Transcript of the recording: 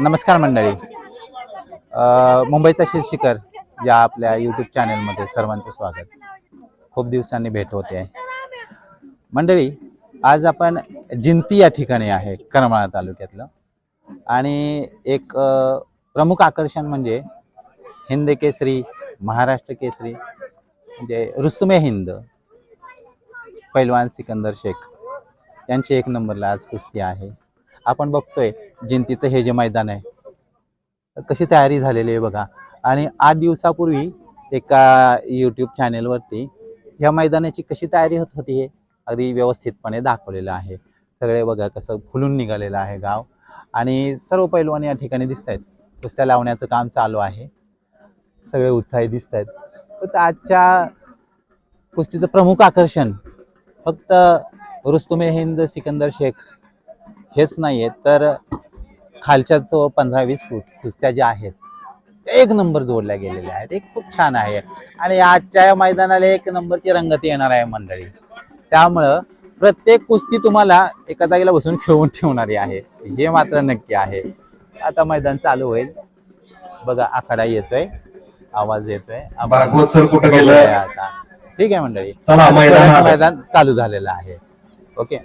नमस्कार मंडळी. मुंबईचा शिरशिखर या आपल्या यूट्यूब चॅनलमध्ये सर्वांचं स्वागत. खूप दिवसांनी भेट होते. आहे मंडळी आज आपण जिंती या ठिकाणी आहे करमाळा तालुक्यातलं. आणि एक प्रमुख आकर्षण म्हणजे हिंद केसरी महाराष्ट्र केसरी म्हणजे रुस्तुमे हिंद पैलवान सिकंदर शेख यांची एक नंबरला आज कुस्ती आहे. आपण बघतोय जिंतीचं हे जे मैदान आहे. कशी तयारी झालेली आहे बघा. आणि आठ दिवसापूर्वी एका यूट्यूब चॅनेलवरती ह्या मैदानाची कशी तयारी होत होती हे अगदी व्यवस्थितपणे दाखवलेलं आहे. सगळे बघा कसं फुलून निघालेलं आहे गाव. आणि सर्व पैलवान या ठिकाणी दिसत आहेत कुस्त्या लावण्याचं काम चालू आहे. सगळे उत्साही दिसत आहेत तर आजच्या कुस्तीचं प्रमुख आकर्षण फक्त रुस्तुमे हिंद सिकंदर शेख हेच नाही आहे तर खालच्या जो पंधरा वीस फूट कुस्त्या ज्या आहेत त्या एक नंबर जोडल्या गेलेल्या आहेत. एक खूप छान आहे. आणि आजच्या या मैदानाला एक नंबरची रंगती येणार आहे मंडळी. त्यामुळं प्रत्येक कुस्ती तुम्हाला एका जागेला बसून खेळवून ठेवणारी आहे. हे मात्र नक्की आहे. आता मैदान चालू होईल. बघा आखाडा येतोय. आवाज येतोय. आता. ठीक आहे मंडळी. मैदान चालू झालेलं आहे. ओके.